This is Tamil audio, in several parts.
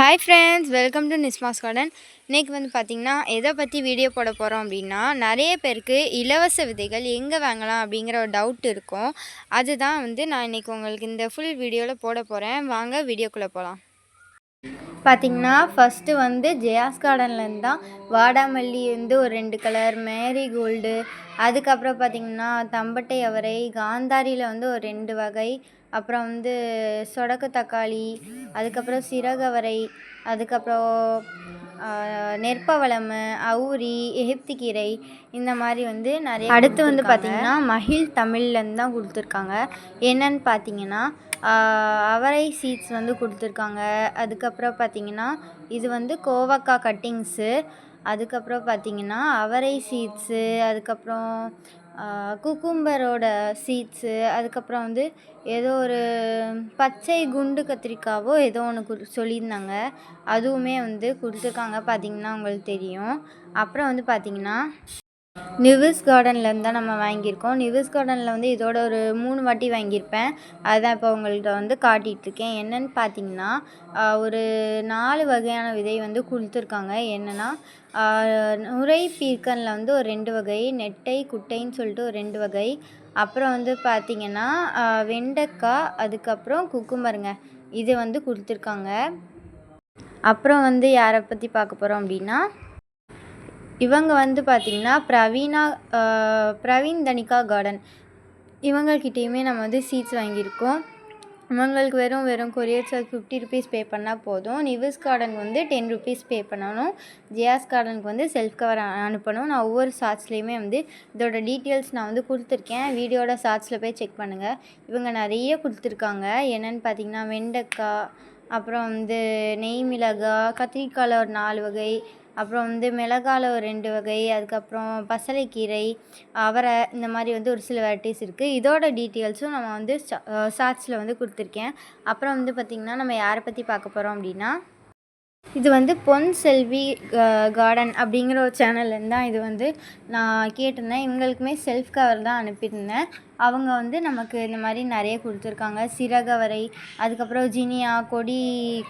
ஹாய் ஃப்ரெண்ட்ஸ் வெல்கம் டு நிஸ்மாஸ் கார்டன் இன்றைக்கி வந்து பார்த்திங்கன்னா எதை பற்றி வீடியோ போட போகிறோம் அப்படின்னா நிறைய பேருக்கு இலவச விதைகள் எங்கே வாங்கலாம் அப்படிங்கிற ஒரு டவுட் இருக்கும். அதுதான் வந்து நான் இன்றைக்கி உங்களுக்கு இந்த ஃபுல் வீடியோவில் போட போகிறேன் வாங்க வீடியோக்குள்ளே போகலாம் பார்த்திங்கன்னா ஃபஸ்ட்டு வந்து ஜெயாஸ் கார்டன்லேருந்து தான் வாடாமல்லி வந்து ஒரு ரெண்டு கலர் மேரி கோல்டு அதுக்கப்புறம் பார்த்திங்கன்னா தம்பட்டை அவரை காந்தாரியில் வந்து ஒரு ரெண்டு வகை அப்புறம் வந்து சொடக்கு தக்காளி அதுக்கப்புறம் சிறகவரை அதுக்கப்புறம் நெற்பவளம் அவுரி எகிப்திக்கீரை இந்த மாதிரி வந்து நிறைய அடுத்து வந்து பார்த்திங்கன்னா மகிழ் தமிழ்லேருந்து தான் கொடுத்துருக்காங்க. என்னன்னு பார்த்தீங்கன்னா அவரை சீட்ஸ் வந்து கொடுத்துருக்காங்க. அதுக்கப்புறம் பார்த்திங்கன்னா இது வந்து கோவக்காய் கட்டிங்ஸு அதுக்கப்புறம் பார்த்திங்கன்னா அவரை சீட்ஸு அதுக்கப்புறம் குக்கும்பரோட சீட்ஸு அதுக்கப்புறம் வந்து ஏதோ ஒரு பச்சை குண்டு கத்திரிக்காவோ ஏதோ ஒன்று கு சொல்லியிருந்தாங்க. அதுவுமே வந்து கொடுத்துருக்காங்க பார்த்திங்கன்னா உங்களுக்கு தெரியும். அப்புறம் வந்து பார்த்திங்கன்னா நிவிஸ் கார்டன்லேருந்து தான் நம்ம வாங்கியிருக்கோம். நிவிஸ் கார்டனில் வந்து இதோட ஒரு மூணு வாட்டி வாங்கியிருப்பேன். அதுதான் இப்போ உங்கள்கிட்ட வந்து காட்டிகிட்ருக்கேன். என்னென்னு பார்த்தீங்கன்னா ஒரு நாலு வகையான விதை வந்து கொடுத்துருக்காங்க. என்னென்னா நுரை பீர்க்கனில் வந்து ஒரு ரெண்டு வகை நெட்டை குட்டைன்னு சொல்லிட்டு ஒரு ரெண்டு வகை. அப்புறம் வந்து பார்த்திங்கன்னா வெண்டைக்காய் அதுக்கப்புறம் குக்கும்பருங்க. இது வந்து கொடுத்துருக்காங்க. அப்புறம் வந்து யாரை பற்றி பார்க்க போகிறோம் அப்படின்னா இவங்க வந்து பார்த்திங்கன்னா பிரவீனா பிரவீன் தனிகா கார்டன் இவங்கக்கிட்டேயுமே நம்ம வந்து சீட்ஸ் வாங்கியிருக்கோம். இவங்களுக்கு வெறும் வெறும் courier charge fifty rupees pay பண்ணால் போதும். நிவிஸ் கார்டனுக்கு வந்து டென் ருபீஸ் பே பண்ணணும். ஜியாஸ் கார்டனுக்கு வந்து செல்ஃப் கவர் அனுப்பணும். நான் ஒவ்வொரு ஷார்ட்ஸ்லேயுமே வந்து இதோட டீட்டெயில்ஸ் நான் வந்து கொடுத்துருக்கேன். வீடியோட ஷார்ட்ஸில் போய் செக் பண்ணுங்கள் இவங்க நிறைய கொடுத்துருக்காங்க. என்னென்னு பார்த்தீங்கன்னா வெண்டைக்காய் அப்புறம் வந்து நெய் மிளகாய் கத்திரிக்காயில் ஒரு நாலு வகை அப்புறம் வந்து மிளகால ஒரு ரெண்டு வகை அதுக்கப்புறம் பசலைக்கீரை அவரை இந்த மாதிரி வந்து ஒரு சில வெரைட்டிஸ் இருக்குது இதோட டீட்டெயில்ஸும் நம்ம வந்து ஷார்ட்ஸில் வந்து கொடுத்துருக்கேன். அப்புறம் வந்து பார்த்திங்கன்னா நம்ம யாரை பற்றி பார்க்க போகிறோம் அப்படின்னா இது வந்து பொன் செல்வி கார்டன் அப்படிங்கிற ஒரு சேனல்லேருந்து தான் இது வந்து நான் கேட்டிருந்தேன். இவங்களுக்குமே செல்ஃப் கவர் தான் அனுப்பியிருந்தேன். அவங்க வந்து நமக்கு இந்த மாதிரி நிறைய கொடுத்துருக்காங்க. சிறகவரை அதுக்கப்புறம் ஜினியா கொடி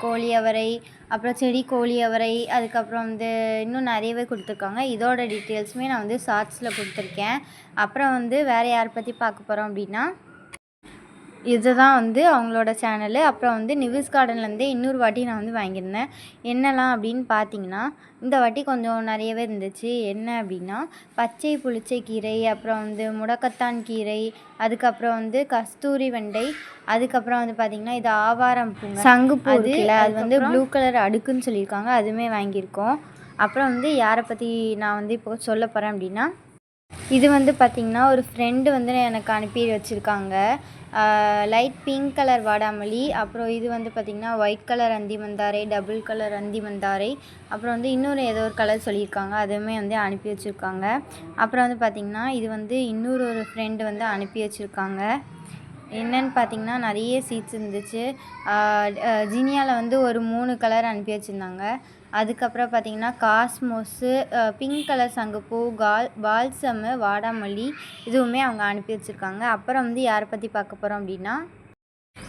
கோழி அவரை அப்புறம் செடி கோழி அவரை அதுக்கப்புறம் வந்து இன்னும் நிறையவே கொடுத்துருக்காங்க. இதோட டீட்டெயில்ஸுமே நான் வந்து ஷார்ட்ஸில் கொடுத்துருக்கேன். அப்புறம் வந்து வேறு யாரை பற்றி பார்க்க போகிறோம் அப்படின்னா இது தான் வந்து அவங்களோட சேனலு அப்புறம் வந்து நிவிஸ் கார்டன்லேருந்தே இன்னொரு வாட்டி நான் வந்து வாங்கியிருந்தேன். என்னலாம் அப்படின்னு பார்த்தீங்கன்னா இந்த வாட்டி கொஞ்சம் நிறையவே இருந்துச்சு. என்ன அப்படின்னா பச்சை புளிச்சை கீரை அப்புறம் வந்து முடக்கத்தான் கீரை அதுக்கப்புறம் வந்து கஸ்தூரி வெண்டை அதுக்கப்புறம் வந்து பார்த்திங்கன்னா இது ஆவாரம் பூங்க சங்குப்பூ இருக்குல்ல அது வந்து ப்ளூ கலர் அடுக்குன்னு சொல்லியிருக்காங்க அதுவுமே வாங்கியிருக்கோம். அப்புறம் வந்து யாரை பற்றி நான் வந்து இப்போ சொல்ல போகிறேன் அப்படின்னா இது வந்து பார்த்திங்கன்னா ஒரு ஃப்ரெண்டு வந்து எனக்கு அனுப்பி வச்சுருக்காங்க. லைட் பிங்க் கலர் வாடாமல்லி அப்புறம் இது வந்து பார்த்திங்கன்னா ஒயிட் கலர் அந்தி மந்தாரை டபுள் கலர் அந்தி மந்தாரை அப்புறம் வந்து இன்னொரு ஏதோ ஒரு கலர் சொல்லியிருக்காங்க அதுவுமே வந்து அனுப்பி வச்சுருக்காங்க. அப்புறம் வந்து பார்த்திங்கன்னா இது வந்து இன்னொரு ஒரு ஃப்ரெண்டு வந்து அனுப்பி வச்சுருக்காங்க. என்னென்னு பார்த்தீங்கன்னா நிறைய சீட்ஸ் இருந்துச்சு. ஜினியாவில் வந்து ஒரு மூணு கலர் அனுப்பி வச்சுருந்தாங்க. அதுக்கப்புறம் பார்த்தீங்கன்னா காஸ்மோஸு பிங்க் கலர் சங்குப்பூ கால் பால்சம்மு வாடாமல்லி இதுவுமே அவங்க அனுப்பி வச்சுருக்காங்க. அப்புறம் வந்து யாரை பற்றி பார்க்க போகிறோம் அப்படின்னா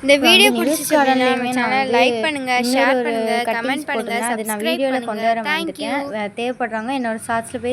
இந்த வீடியோ பிடிச்சிச்சுன்னா லைக் பண்ணுங்க ஷேர் பண்ணுங்க கமெண்ட் பண்ணுங்க அது நான் வீடியோவில் கொண்டு வர தேவைப்படுறாங்க என்னோட ஷார்ட்ஸில் போய்